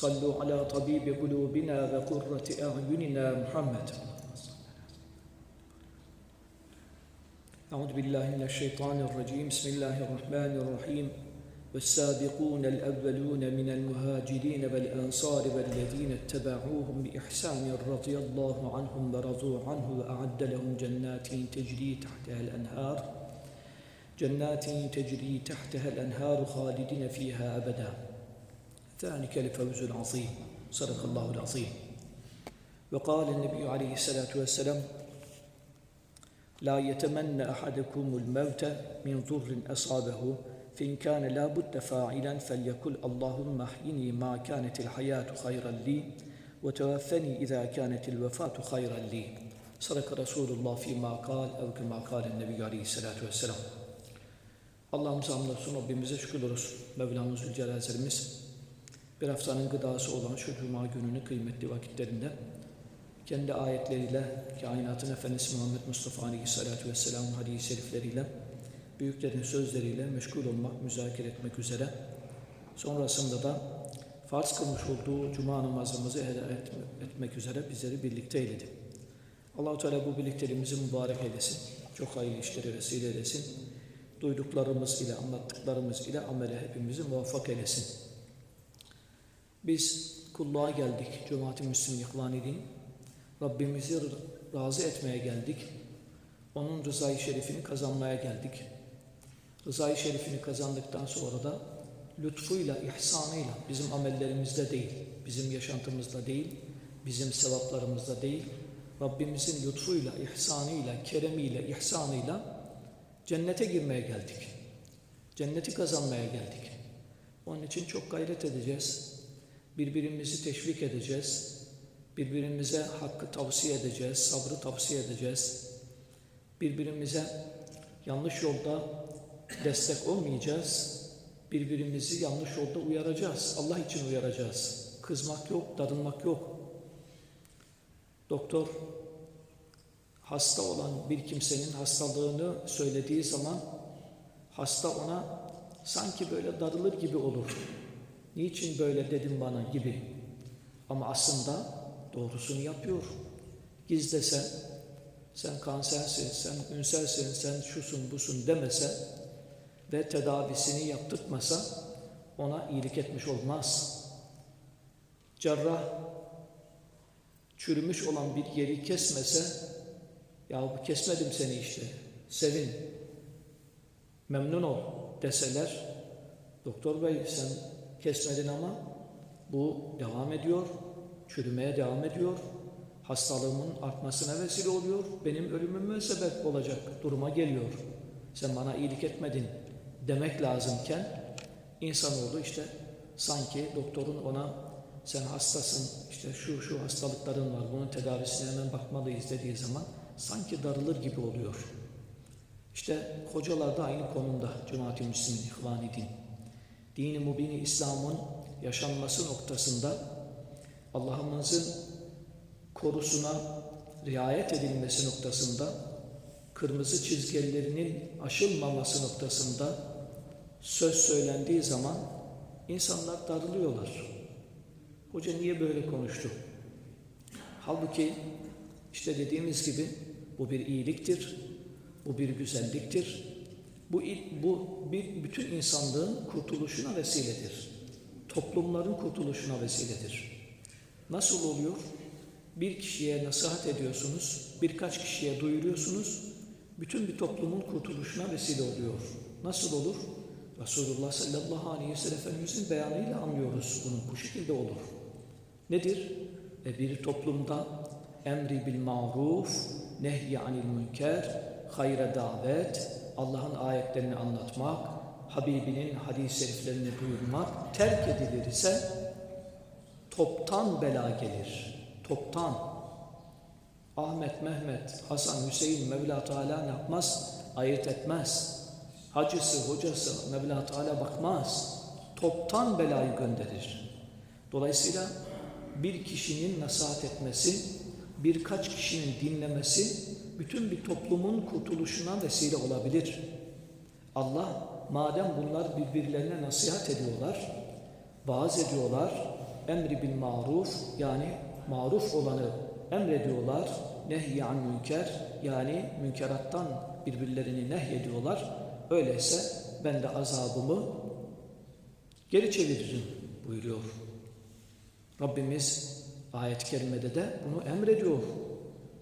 صلوا على طبيب قلوبنا وقرة أعيننا محمد. أعوذ بالله من الشيطان الرجيم. بسم الله الرحمن الرحيم. والسابقون الأولون من المهاجرين والأنصار والذين اتبعوهم بإحسان رضي الله عنهم ورضوا عنه وأعد لهم جنات تجري تحتها الأنهار. جنات تجري تحتها الأنهار خالدين فيها أبداً. ذلك الفوز العظيم صدق الله العظيم وقال النبي عليه الصلاة والسلام لا يتمنى أحدكم الموت من ضر أصابه فإن كان لا بد فاعلا فليقل اللهم احيني ما كانت الحياة خيرا لي وتوفني إذا كانت الوفاة خيرا لي صدق رسول الله فيما قال أو كما قال النبي عليه الصلاة والسلام Allah'ımıza hamdolsun, Rabbimize şükürler olsun. Mevlamız Zülcelal Hazretimiz bir haftanın gıdası olan şu Cuma gününün kıymetli vakitlerinde kendi ayetleriyle, kainatın Efendisi Muhammed Mustafa Aleyhisselatü Vesselam hadis-i şerifleriyle, büyüklerin sözleriyle meşgul olmak, müzakere etmek üzere, sonrasında da farz kılmış olduğu Cuma namazımızı eda etmek üzere bizleri birlikte eyledi. allah Teala bu birlikteliğimizi mübarek eylesin. Çok hayırlı işleri vesile eylesin. Duyduklarımız ile, anlattıklarımız ile amele hepimizi muvaffak eylesin. Biz kulluğa geldik. Cemaat-i Müslümin İhvanidin. Rabbimizi razı etmeye geldik. Onun rızayı şerifini kazanmaya geldik. Rızayı şerifini kazandıktan sonra da lütfuyla, ihsanıyla, bizim amellerimizde değil, bizim yaşantımızda değil, bizim sevaplarımızda değil, Rabbimizin lütfuyla, ihsanıyla, keremiyle, ihsanıyla cennete girmeye geldik. Cenneti kazanmaya geldik. Onun için çok gayret edeceğiz birbirimizi teşvik edeceğiz, birbirimize hakkı tavsiye edeceğiz, sabrı tavsiye edeceğiz, birbirimize yanlış yolda destek olmayacağız, birbirimizi yanlış yolda uyaracağız, Allah için uyaracağız. Kızmak yok, darılmak yok. Doktor hasta olan bir kimsenin hastalığını söylediği zaman hasta ona sanki böyle darılır gibi olur. Niçin böyle dedin bana gibi. Ama aslında doğrusunu yapıyor. Gizlese, sen kansersin, sen ünselsin, sen şusun busun demese ve tedavisini yaptırtmasa ona iyilik etmiş olmaz. Cerrah çürümüş olan bir yeri kesmese ya bu kesmedim seni işte sevin memnun ol deseler doktor bey sen kesmedin ama bu devam ediyor, çürümeye devam ediyor. Hastalığımın artmasına vesile oluyor. Benim ölümüme sebep olacak duruma geliyor. Sen bana iyilik etmedin demek lazımken insanoğlu işte sanki doktorun ona sen hastasın, işte şu şu hastalıkların var, bunun tedavisine hemen bakmalıyız dediği zaman sanki darılır gibi oluyor. İşte hocalar da aynı konumda Cemaat-i Müslümin, İhvan-ı Din dini mubini İslam'ın yaşanması noktasında Allah'ımızın korusuna riayet edilmesi noktasında kırmızı çizgilerinin aşılmaması noktasında söz söylendiği zaman insanlar darılıyorlar. Hoca niye böyle konuştu? Halbuki işte dediğimiz gibi bu bir iyiliktir, bu bir güzelliktir, bu, bu bir bütün insanlığın kurtuluşuna vesiledir. Toplumların kurtuluşuna vesiledir. Nasıl oluyor? Bir kişiye nasihat ediyorsunuz, birkaç kişiye duyuruyorsunuz, bütün bir toplumun kurtuluşuna vesile oluyor. Nasıl olur? Resulullah sallallahu aleyhi ve sellem Efendimizin beyanıyla anlıyoruz bunu. Bu şekilde olur. Nedir? E bir toplumda emri bil maruf, nehy anil münker, hayra davet, Allah'ın ayetlerini anlatmak, Habibinin hadis-i şeriflerini duyurmak terk edilir ise toptan bela gelir. Toptan. Ahmet, Mehmet, Hasan, Hüseyin Mevla Teala ne yapmaz? Ayırt etmez. Hacısı, hocası Mevla Teala bakmaz. Toptan belayı gönderir. Dolayısıyla bir kişinin nasihat etmesi, birkaç kişinin dinlemesi bütün bir toplumun kurtuluşuna vesile olabilir. Allah madem bunlar birbirlerine nasihat ediyorlar, vaaz ediyorlar, emri bil maruf yani maruf olanı emrediyorlar, nehyan münker yani münkerattan birbirlerini nehyediyorlar. Öyleyse ben de azabımı geri çeviririm buyuruyor. Rabbimiz ayet-i kerimede de bunu emrediyor.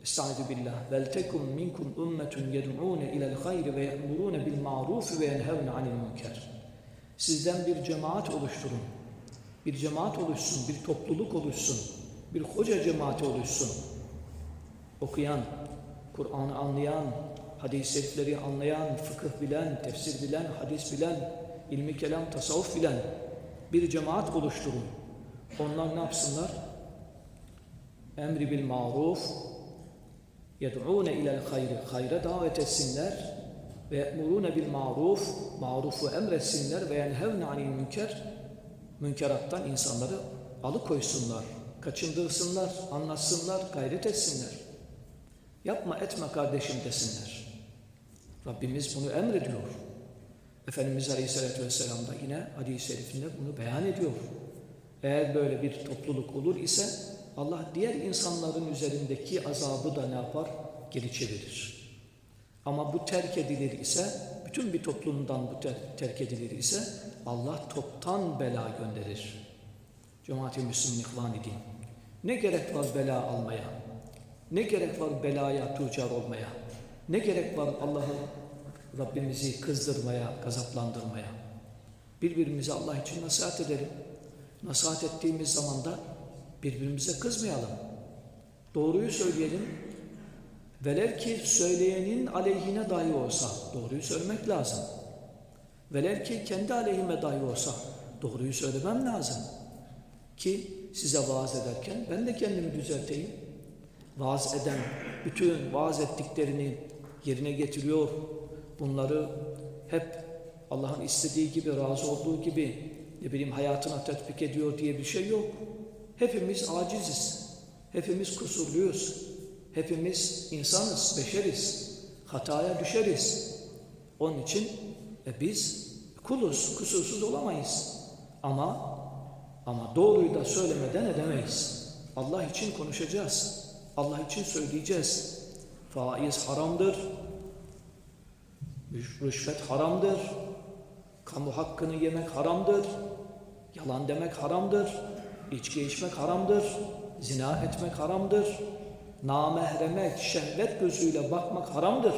Estaizu billah. Vel tekum minkum ummetun yed'ûne ilel hayri ve ye'murûne bil ma'ruf ve yenhevne anil münker. Sizden bir cemaat oluşturun. Bir cemaat oluşsun, bir topluluk oluşsun. Bir hoca cemaati oluşsun. Okuyan, Kur'an'ı anlayan, hadis-i anlayan, fıkıh bilen, tefsir bilen, hadis bilen, ilmi kelam, tasavvuf bilen bir cemaat oluşturun. Onlar ne yapsınlar? Emri bil maruf yed'ûne ilel hayri hayra davet etsinler ve ye'murûne bil maruf marufu emretsinler ve yenhevne anil münker münkerattan insanları alıkoysunlar, kaçındırsınlar, anlatsınlar, gayret etsinler. Yapma etme kardeşim desinler. Rabbimiz bunu emrediyor. Efendimiz Aleyhisselatü Vesselam da yine hadis-i şerifinde bunu beyan ediyor. Eğer böyle bir topluluk olur ise Allah diğer insanların üzerindeki azabı da ne yapar? Geri çevirir. Ama bu terk edilir ise, bütün bir toplumdan bu ter terk edilir ise Allah toptan bela gönderir. Cemaat-i Müslümin ihvan edin. Ne gerek var bela almaya? Ne gerek var belaya tucar olmaya? Ne gerek var Allah'ı Rabbimizi kızdırmaya, gazaplandırmaya? Birbirimize Allah için nasihat edelim. Nasihat ettiğimiz zaman da birbirimize kızmayalım. Doğruyu söyleyelim. Velev ki söyleyenin aleyhine dahi olsa doğruyu söylemek lazım. Velev ki kendi aleyhime dahi olsa doğruyu söylemem lazım. Ki size vaaz ederken ben de kendimi düzelteyim. Vaaz eden bütün vaaz ettiklerini yerine getiriyor. Bunları hep Allah'ın istediği gibi, razı olduğu gibi ne bileyim hayatına tatbik ediyor diye bir şey yok. Hepimiz aciziz. Hepimiz kusurluyuz. Hepimiz insanız, beşeriz. Hataya düşeriz. Onun için e, biz kuluz, kusursuz olamayız. Ama ama doğruyu da söylemeden edemeyiz. Allah için konuşacağız. Allah için söyleyeceğiz. Faiz haramdır. Rüşvet haramdır. Kamu hakkını yemek haramdır. Yalan demek haramdır İçki içmek haramdır. Zina etmek haramdır. Namehreme şehvet gözüyle bakmak haramdır.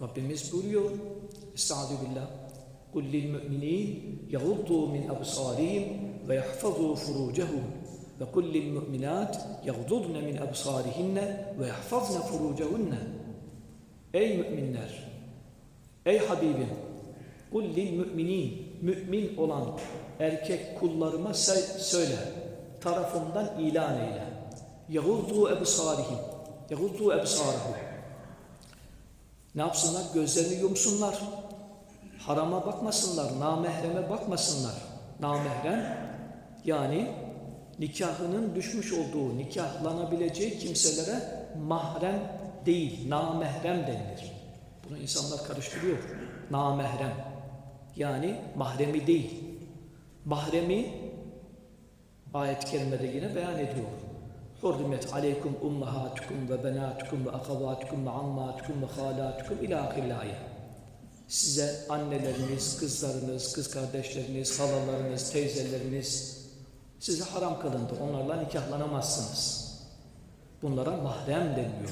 Rabbimiz buyuruyor. Estaizu billah. قُلْ لِلْمُؤْمِنِينَ يَغُضُّوا مِنْ أَبْصَارِهِمْ وَيَحْفَظُوا فُرُوجَهُمْ وَقُلْ لِلْمُؤْمِنَاتِ يَغْضُضْنَ مِنْ أَبْصَارِهِنَّ وَيَحْفَظْنَ فُرُوجَهُنَّ Ey müminler! Ey Habibim! Kul lil müminin, mümin olan erkek kullarıma söyle, tarafından ilan eyle. Yahuddu ebsarihim, yahuddu ebsarahum. Ne yapsınlar? Gözlerini yumsunlar. Harama bakmasınlar, namehreme bakmasınlar. Namehrem yani nikahının düşmüş olduğu, nikahlanabileceği kimselere mahrem değil, namehrem denilir. Bunu insanlar karıştırıyor. Namehrem. Yani mahremi değil. Mahremi ayet-i kerimede yine beyan ediyor. Hurrimet aleykum ummahatukum ve benatukum ve akavatukum ve ammatukum ve halatukum ila ahiril ayet. Size anneleriniz, kızlarınız, kız kardeşleriniz, halalarınız, teyzeleriniz size haram kılındı. Onlarla nikahlanamazsınız. Bunlara mahrem deniliyor.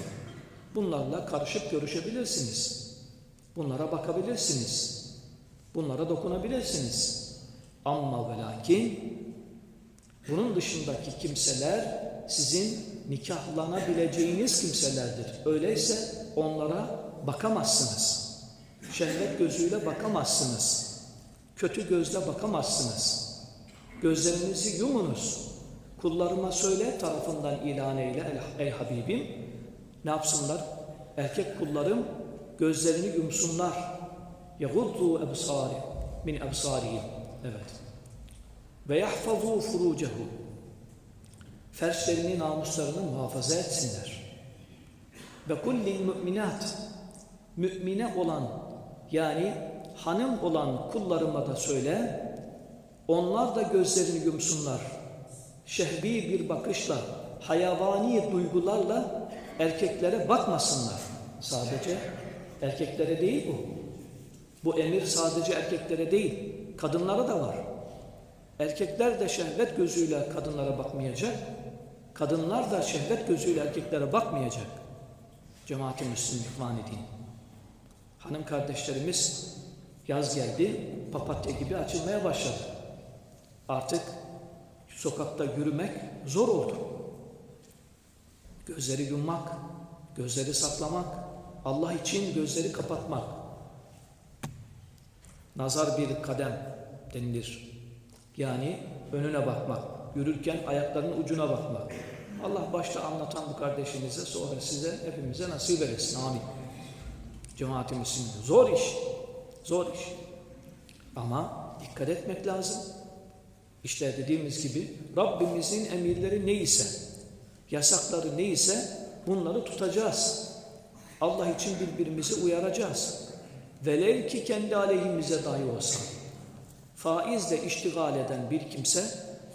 Bunlarla karışıp görüşebilirsiniz. Bunlara bakabilirsiniz. Bunlara dokunabilirsiniz. Ama ve lakin bunun dışındaki kimseler sizin nikahlanabileceğiniz kimselerdir. Öyleyse onlara bakamazsınız. Şehvet gözüyle bakamazsınız. Kötü gözle bakamazsınız. Gözlerinizi yumunuz. Kullarıma söyle tarafından ilan eyle ey Habibim. Ne yapsınlar? Erkek kullarım gözlerini yumsunlar. Yaguddu ebsari min ebsarihim. Evet. Ve yahfazu furucehu. Ferçlerini, namuslarını muhafaza etsinler. Ve kullil müminat. Mümine olan yani hanım olan kullarıma da söyle. Onlar da gözlerini yumsunlar. Şehvi bir bakışla, hayvani duygularla erkeklere bakmasınlar. Sadece erkeklere değil bu. Bu emir sadece erkeklere değil, kadınlara da var. Erkekler de şehvet gözüyle kadınlara bakmayacak. Kadınlar da şehvet gözüyle erkeklere bakmayacak. Cemaat-i ihvan edin. Hanım kardeşlerimiz yaz geldi, papatya gibi açılmaya başladı. Artık sokakta yürümek zor oldu. Gözleri yummak, gözleri saklamak, Allah için gözleri kapatmak. Nazar bir kadem denilir. Yani önüne bakmak, yürürken ayaklarının ucuna bakmak. Allah başta anlatan bu kardeşinize sonra size hepimize nasip eylesin. Amin. Cemaat-i. Zor iş. Zor iş. Ama dikkat etmek lazım. İşte dediğimiz gibi Rabbimizin emirleri neyse, yasakları neyse bunları tutacağız. Allah için birbirimizi uyaracağız. Velev ki kendi aleyhimize dahi olsa. Faizle iştigal eden bir kimse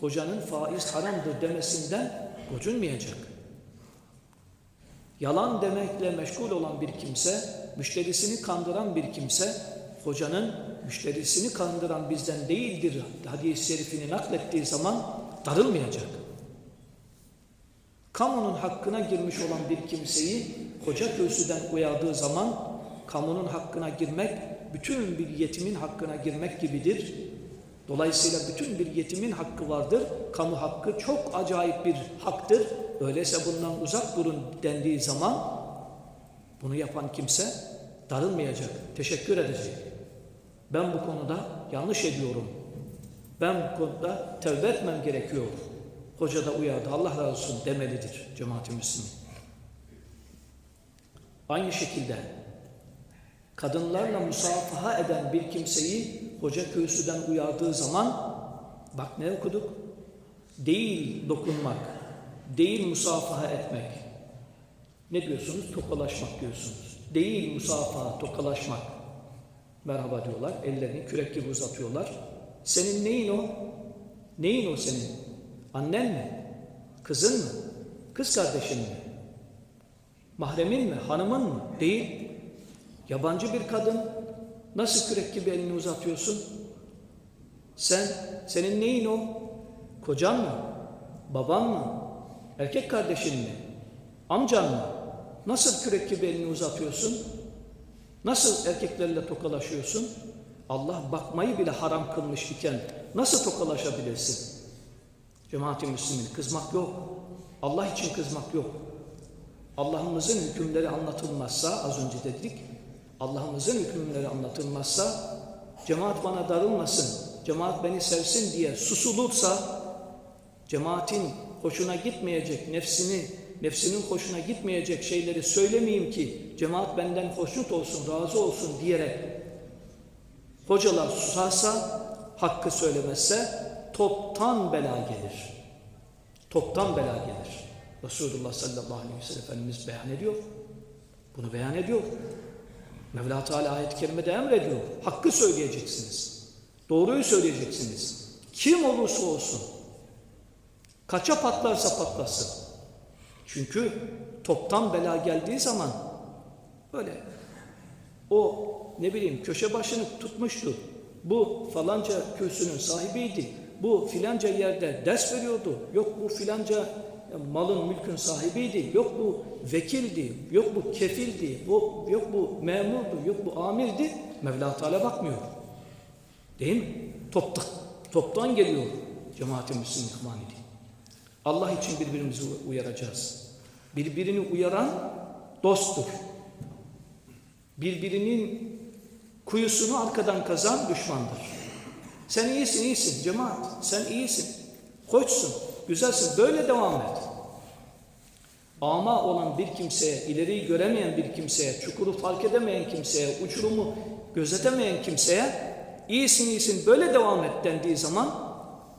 hocanın faiz haramdır demesinden gocunmayacak. Yalan demekle meşgul olan bir kimse, müşterisini kandıran bir kimse, hocanın müşterisini kandıran bizden değildir hadis-i şerifini naklettiği zaman darılmayacak. Kamunun hakkına girmiş olan bir kimseyi hoca kürsüden uyardığı zaman kamunun hakkına girmek bütün bir yetimin hakkına girmek gibidir. Dolayısıyla bütün bir yetimin hakkı vardır. Kamu hakkı çok acayip bir haktır. Öyleyse bundan uzak durun dendiği zaman bunu yapan kimse darılmayacak, teşekkür edecek. Ben bu konuda yanlış ediyorum. Ben bu konuda tevbe etmem gerekiyor. Hoca da uyardı. Allah razı olsun demelidir cemaat-i. Aynı şekilde kadınlarla musafaha eden bir kimseyi hoca kürsüden uyardığı zaman bak ne okuduk? Değil dokunmak, değil musafaha etmek. Ne diyorsunuz? Tokalaşmak diyorsunuz. Değil musafaha, tokalaşmak. Merhaba diyorlar, ellerini kürek gibi uzatıyorlar. Senin neyin o? Neyin o senin? Annen mi? Kızın mı? Kız kardeşin mi? Mahremin mi? Hanımın mı? Değil. Yabancı bir kadın. Nasıl kürek gibi elini uzatıyorsun? Sen, senin neyin o? Kocan mı? Baban mı? Erkek kardeşin mi? Amcan mı? Nasıl kürek gibi elini uzatıyorsun? Nasıl erkeklerle tokalaşıyorsun? Allah bakmayı bile haram kılmış iken nasıl tokalaşabilirsin? Cemaat-i Müslümin kızmak yok. Allah için kızmak yok. Allah'ımızın hükümleri anlatılmazsa az önce dedik Allah'ımızın hükümleri anlatılmazsa cemaat bana darılmasın, cemaat beni sevsin diye susulursa cemaatin hoşuna gitmeyecek nefsini, nefsinin hoşuna gitmeyecek şeyleri söylemeyeyim ki cemaat benden hoşnut olsun, razı olsun diyerek hocalar susarsa, hakkı söylemezse toptan bela gelir. Toptan bela gelir. Resulullah sallallahu aleyhi ve sellem Efendimiz beyan ediyor. Bunu beyan ediyor. Mevla Teala ayet-i kerimede emrediyor. Hakkı söyleyeceksiniz. Doğruyu söyleyeceksiniz. Kim olursa olsun. Kaça patlarsa patlasın. Çünkü toptan bela geldiği zaman böyle o ne bileyim köşe başını tutmuştu. Bu falanca kürsünün sahibiydi. Bu filanca yerde ders veriyordu. Yok bu filanca malın mülkün sahibiydi. Yok bu vekildi. Yok bu kefildi. Bu, yok bu memurdu. Yok bu amirdi. Mevla Teala bakmıyor. Değil mi? Toptan, toptan geliyor cemaat-i edin. Allah için birbirimizi uyaracağız. Birbirini uyaran dosttur. Birbirinin kuyusunu arkadan kazan düşmandır. Sen iyisin, iyisin cemaat. Sen iyisin. Koçsun. Güzelsin. Böyle devam et. Ama olan bir kimseye, ileriyi göremeyen bir kimseye, çukuru fark edemeyen kimseye, uçurumu gözetemeyen kimseye iyisin iyisin böyle devam et dendiği zaman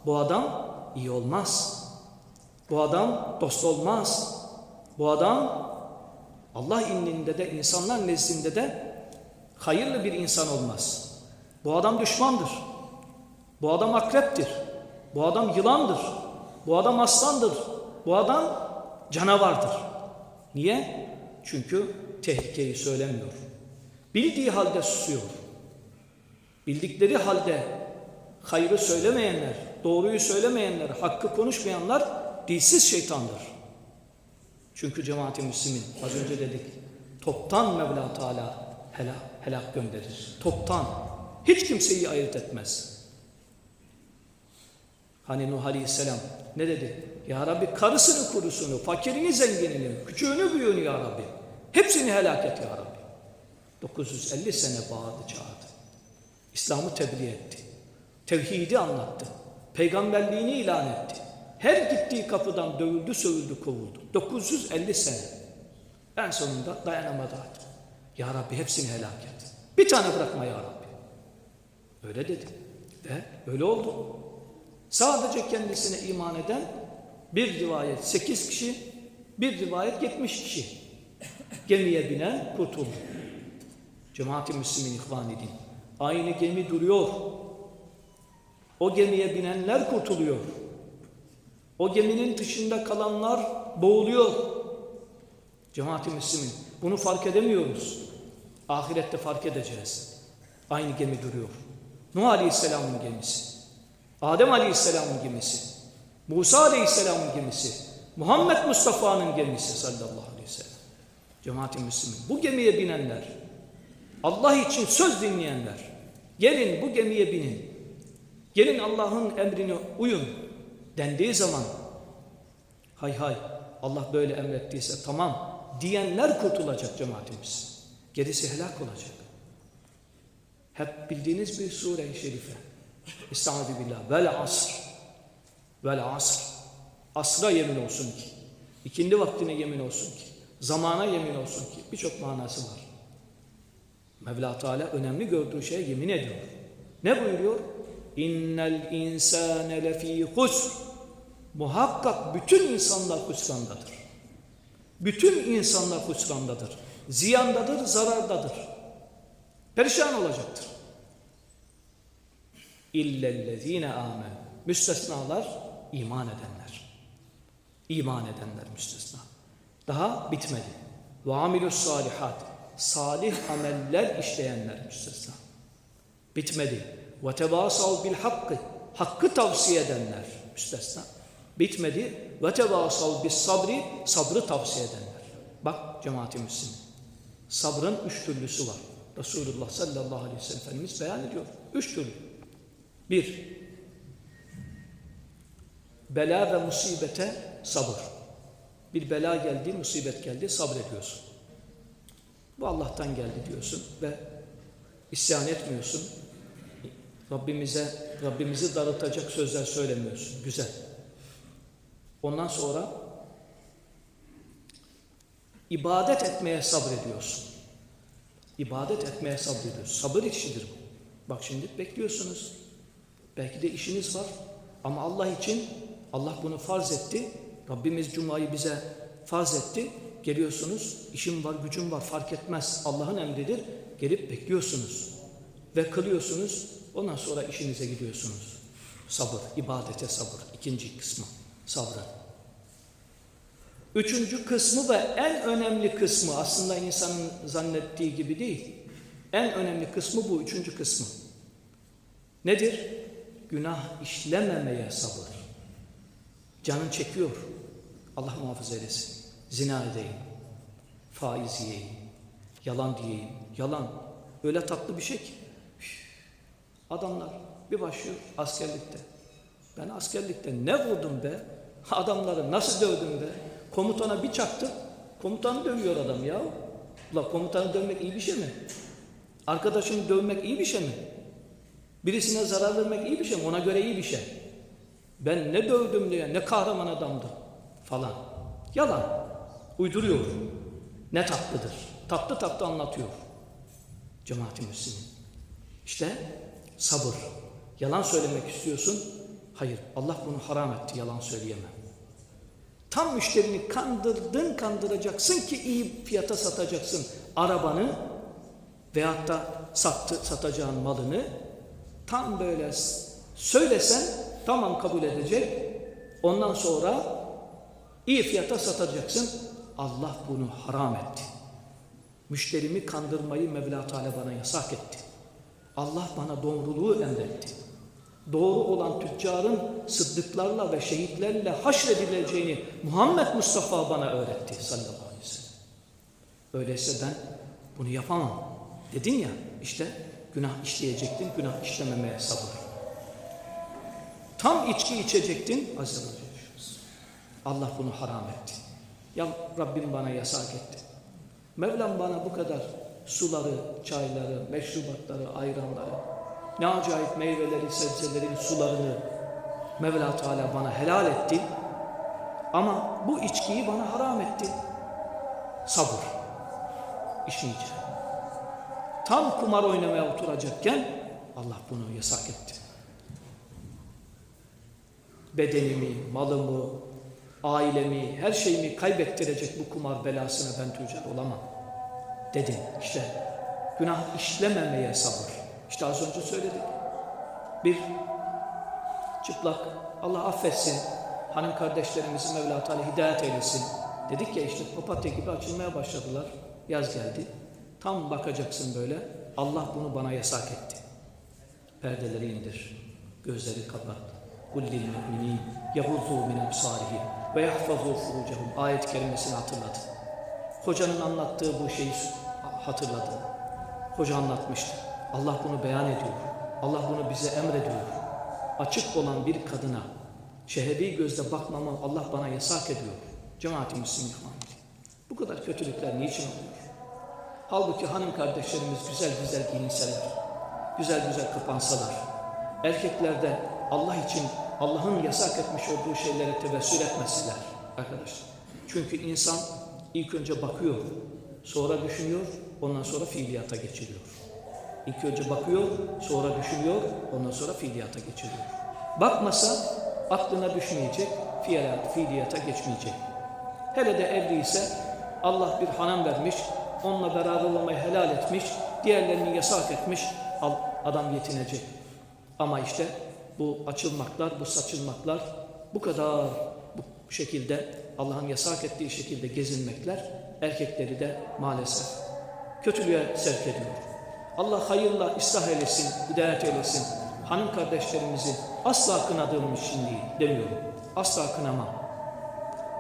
bu adam iyi olmaz. Bu adam dost olmaz. Bu adam Allah indinde de insanlar nezdinde de hayırlı bir insan olmaz. Bu adam düşmandır. Bu adam akreptir. Bu adam yılandır. Bu adam aslandır. Bu adam canavardır. Niye? Çünkü tehlikeyi söylemiyor. Bildiği halde susuyor. Bildikleri halde hayrı söylemeyenler, doğruyu söylemeyenler, hakkı konuşmayanlar dilsiz şeytandır. Çünkü cemaati Müslümin az önce dedik toptan Mevla Teala helak, helak gönderir. Toptan. Hiç kimseyi ayırt etmez. Hani Nuh Aleyhisselam ne dedi? Ya Rabbi karısını kurusunu, fakirini zenginini, küçüğünü büyüğünü ya Rabbi. Hepsini helak et ya Rabbi. 950 sene bağırdı çağırdı. İslam'ı tebliğ etti. Tevhidi anlattı. Peygamberliğini ilan etti. Her gittiği kapıdan dövüldü, sövüldü, kovuldu. 950 sene. En sonunda dayanamadı artık. Ya Rabbi hepsini helak et. Bir tane bırakma ya Rabbi. Öyle dedi. Ve öyle oldu. Sadece kendisine iman eden bir rivayet 8 kişi, bir rivayet 70 kişi. Gemiye binen kurtuldu. Cemaat-i Müslümin ihvan edin. Aynı gemi duruyor. O gemiye binenler kurtuluyor. O geminin dışında kalanlar boğuluyor. Cemaat-i Müslümin bunu fark edemiyoruz. Ahirette fark edeceğiz. Aynı gemi duruyor. Nuh Aleyhisselam'ın gemisi. Adem Aleyhisselam'ın gemisi. Musa Aleyhisselam'ın gemisi. Muhammed Mustafa'nın gemisi sallallahu aleyhi ve sellem. Cemaat-i Müslümin. Bu gemiye binenler, Allah için söz dinleyenler, gelin bu gemiye binin. Gelin Allah'ın emrine uyun dendiği zaman hay hay Allah böyle emrettiyse tamam diyenler kurtulacak cemaatimiz. Gerisi helak olacak. Hep bildiğiniz bir sure-i şerife. Estaizu billah. Vel asr. Vel asr. Asra yemin olsun ki. ikindi vaktine yemin olsun ki. Zamana yemin olsun ki. Birçok manası var. Mevla Teala önemli gördüğü şeye yemin ediyor. Ne buyuruyor? İnnel insane lefî husr. Muhakkak bütün insanlar husrandadır. Bütün insanlar husrandadır. Ziyandadır, zarardadır. Perişan olacaktır. İllellezine amen. Müstesnalar iman edenler. İman edenler müstesna. Daha bitmedi. Ve amilus salihat. Salih ameller işleyenler müstesna. Bitmedi. Ve tevasav bil hakkı. Hakkı tavsiye edenler müstesna. Bitmedi. Ve tevasav bis sabri. Sabrı tavsiye edenler. Bak cemaat-i Müslümin. Sabrın üç türlüsü var. Resulullah sallallahu aleyhi ve sellem Efendimiz beyan ediyor. Üç türlü. Bir, bela ve musibete sabır. Bir bela geldi, musibet geldi, sabrediyorsun. Bu Allah'tan geldi diyorsun ve isyan etmiyorsun. Rabbimize, Rabbimizi darıltacak sözler söylemiyorsun. Güzel. Ondan sonra ibadet etmeye sabrediyorsun. İbadet etmeye sabrediyorsun. Sabır işidir bu. Bak şimdi bekliyorsunuz. Belki de işiniz var. Ama Allah için Allah bunu farz etti. Rabbimiz Cuma'yı bize farz etti. Geliyorsunuz. işim var, gücüm var fark etmez. Allah'ın emridir. Gelip bekliyorsunuz. Ve kılıyorsunuz. Ondan sonra işinize gidiyorsunuz. Sabır, ibadete sabır. İkinci kısmı sabrı. Üçüncü kısmı ve en önemli kısmı aslında insanın zannettiği gibi değil. En önemli kısmı bu üçüncü kısmı. Nedir? Günah işlememeye sabır. Canın çekiyor. Allah muhafaza eylesin. Zina edeyim. Faiz yiyeyim. Yalan diyeyim. Yalan. Öyle tatlı bir şey ki. Adamlar bir başlıyor askerlikte. Ben askerlikte ne vurdum be? Adamları nasıl dövdüm be? Komutana bir çaktı. Komutanı dövüyor adam ya. Ula komutanı dövmek iyi bir şey mi? Arkadaşını dövmek iyi bir şey mi? Birisine zarar vermek iyi bir şey mi? Ona göre iyi bir şey. Ben ne dövdüm diye ne kahraman adamdı falan. Yalan. Uyduruyor. Ne tatlıdır. Tatlı tatlı anlatıyor. Cemaat-i. İşte sabır. Yalan söylemek istiyorsun. Hayır Allah bunu haram etti yalan söyleyemem. Tam müşterini kandırdın kandıracaksın ki iyi fiyata satacaksın arabanı veyahut da sattı, satacağın malını tam böyle söylesen tamam kabul edecek. Ondan sonra iyi fiyata satacaksın. Allah bunu haram etti. Müşterimi kandırmayı Mevla Teala bana yasak etti. Allah bana doğruluğu emretti. Doğru olan tüccarın sıddıklarla ve şehitlerle haşredileceğini Muhammed Mustafa bana öğretti sallallahu aleyhi ve sellem. Öyleyse ben bunu yapamam. Dedin ya işte günah işleyecektin, günah işlememeye sabır. Tam içki içecektin, celle. Allah bunu haram etti. Ya Rabbim bana yasak etti. Mevlam bana bu kadar suları, çayları, meşrubatları, ayranları, ne acayip meyveleri, sebzelerin sularını Mevla Teala bana helal etti. Ama bu içkiyi bana haram etti. Sabır. İşleyeceğim. Tam kumar oynamaya oturacakken Allah bunu yasak etti. Bedenimi, malımı, ailemi, her şeyimi kaybettirecek bu kumar belasına ben tüccar olamam. Dedi işte günah işlememeye sabır. İşte az önce söyledik. Bir çıplak Allah affetsin hanım kardeşlerimizi Mevla Teala hidayet eylesin. Dedik ya işte papatya gibi açılmaya başladılar. Yaz geldi. Tam bakacaksın böyle. Allah bunu bana yasak etti. Perdeleri indir. Gözleri kapat. Kul lil mu'minin yahuzzu min absarihim ve yahfazu furucahum. Ayet kerimesini hatırladı. Hocanın anlattığı bu şeyi hatırladı. Hoca anlatmıştı. Allah bunu beyan ediyor. Allah bunu bize emrediyor. Açık olan bir kadına şehevi gözle bakmamı Allah bana yasak ediyor. Cemaat-i Müslümin Bu kadar kötülükler niçin oluyor? Halbuki hanım kardeşlerimiz güzel güzel giyinseler, güzel güzel kapansalar, erkekler de Allah için Allah'ın yasak etmiş olduğu şeylere tevessül etmesinler arkadaşlar. Çünkü insan ilk önce bakıyor, sonra düşünüyor, ondan sonra fiiliyata geçiriyor. İlk önce bakıyor, sonra düşünüyor, ondan sonra fiiliyata geçiriyor. Bakmasa aklına düşmeyecek, fiiliyata, geçmeyecek. Hele de evli ise Allah bir hanım vermiş, onunla beraber olmayı helal etmiş, diğerlerini yasak etmiş, adam yetinecek. Ama işte bu açılmaklar, bu saçılmaklar, bu kadar bu şekilde Allah'ın yasak ettiği şekilde gezinmekler erkekleri de maalesef kötülüğe sevk ediyor. Allah hayırla ıslah eylesin, hidayet eylesin. Hanım kardeşlerimizi asla kınadığım için değil demiyorum. Asla kınamam.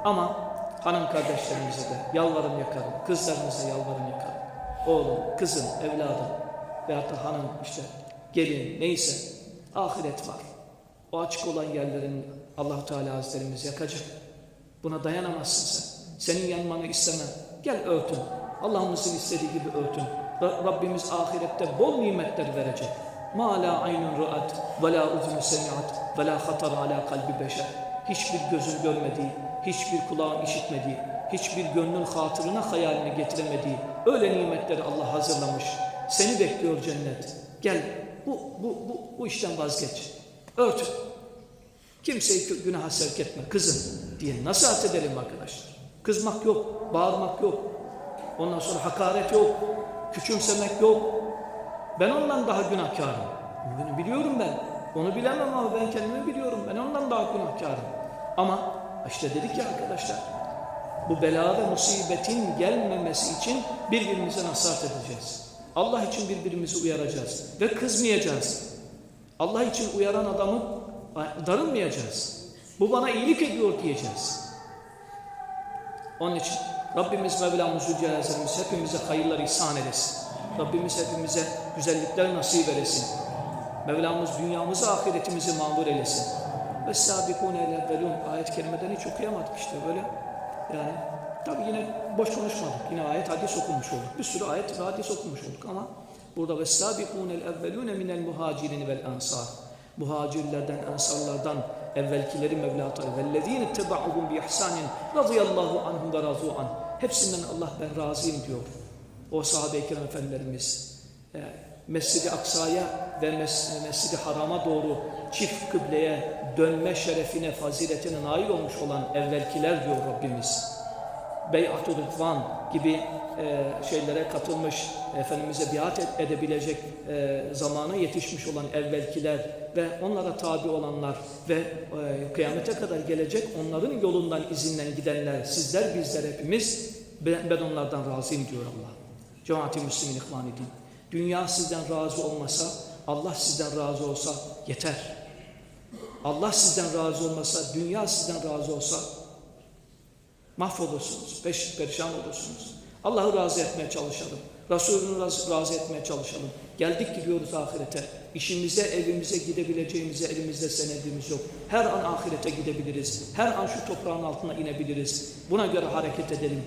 Ama hanım kardeşlerimize de yalvarım yakarım, kızlarımıza yalvarım yakarım. Oğlum, kızım, evladım veyahut da hanım işte gelin neyse ahiret var. O açık olan yerlerin allah Teala Hazretlerimiz yakacak. Buna dayanamazsın sen. Senin yanmanı istemem. Gel örtün. Allah'ımızın istediği gibi örtün. Ra- Rabbimiz ahirette bol nimetler verecek. Ma la aynun ra'at ve la uzun semi'at ve la hatar ala kalbi beşer. Hiçbir gözün görmediği, hiçbir kulağın işitmediği, hiçbir gönlün hatırına hayalini getiremediği öyle nimetleri Allah hazırlamış. Seni bekliyor cennet. Gel bu, bu, bu, bu işten vazgeç. Örtün. Kimseyi günaha sevk etme kızım diye nasihat edelim arkadaşlar. Kızmak yok, bağırmak yok. Ondan sonra hakaret yok, küçümsemek yok. Ben ondan daha günahkarım. Bunu biliyorum ben. Onu bilemem ama ben kendimi biliyorum. Ben ondan daha günahkarım. Ama işte dedik ya arkadaşlar. Bu bela ve musibetin gelmemesi için birbirimize nasihat edeceğiz. Allah için birbirimizi uyaracağız ve kızmayacağız. Allah için uyaran adamı darılmayacağız. Bu bana iyilik ediyor diyeceğiz. Onun için Rabbimiz Mevlamız Zülcelal'imiz hepimize hayırlar ihsan eylesin. Rabbimiz hepimize güzellikler nasip eylesin. Mevlamız dünyamızı ahiretimizi mağdur eylesin. Ve sabikûne evvelûn ayet kelimeden hiç okuyamadık işte böyle. Yani tabi yine boş konuşmadık. Yine ayet hadis okumuş olduk. Bir sürü ayet ve hadis okumuş olduk ama burada ve sabikûne evvelûne minel muhacirin vel ansar. Muhacirlerden, ensarlardan evvelkileri Mevla Teala vellezine tebauhum bi ihsanin radıyallahu anhum ve razu an. Hepsinden Allah ben razıyım diyor. O sahabe-i kiram efendilerimiz. E, Mescid-i Aksa'ya ve Mes- Mescid-i Haram'a doğru çift kıbleye dönme şerefine, faziletine nail olmuş olan evvelkiler diyor Rabbimiz. Beyat-ı Rıdvan gibi e, şeylere katılmış, Efendimiz'e biat ed- edebilecek e, zamana yetişmiş olan evvelkiler ve onlara tabi olanlar ve e, kıyamete kadar gelecek onların yolundan izinden gidenler, sizler bizler hepimiz ben, ben onlardan razıyım diyor Allah. Cemaat-i Müslümin ihvan edin. Dünya sizden razı olmasa, Allah sizden razı olsa yeter. Allah sizden razı olmasa, dünya sizden razı olsa mahvolursunuz, peş, perişan olursunuz. Allah'ı razı etmeye çalışalım. Resulünü razı, razı etmeye çalışalım. Geldik gidiyoruz ahirete. İşimize, evimize gidebileceğimize elimizde senedimiz yok. Her an ahirete gidebiliriz. Her an şu toprağın altına inebiliriz. Buna göre hareket edelim.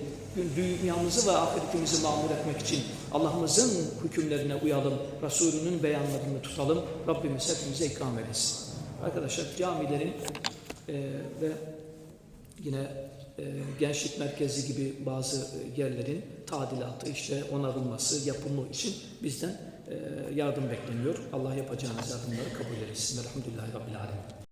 Dünyamızı ve ahiretimizi mamur etmek için Allah'ımızın hükümlerine uyalım. Resulünün beyanlarını tutalım. Rabbimiz hepimize ikram eylesin. Arkadaşlar camilerin e, ve yine e, gençlik merkezi gibi bazı e, yerlerin tadilatı, işte onarılması, yapımı için bizden e, yardım bekleniyor. Allah yapacağınız yardımları kabul etsin. Elhamdülillahi Rabbil Alemin.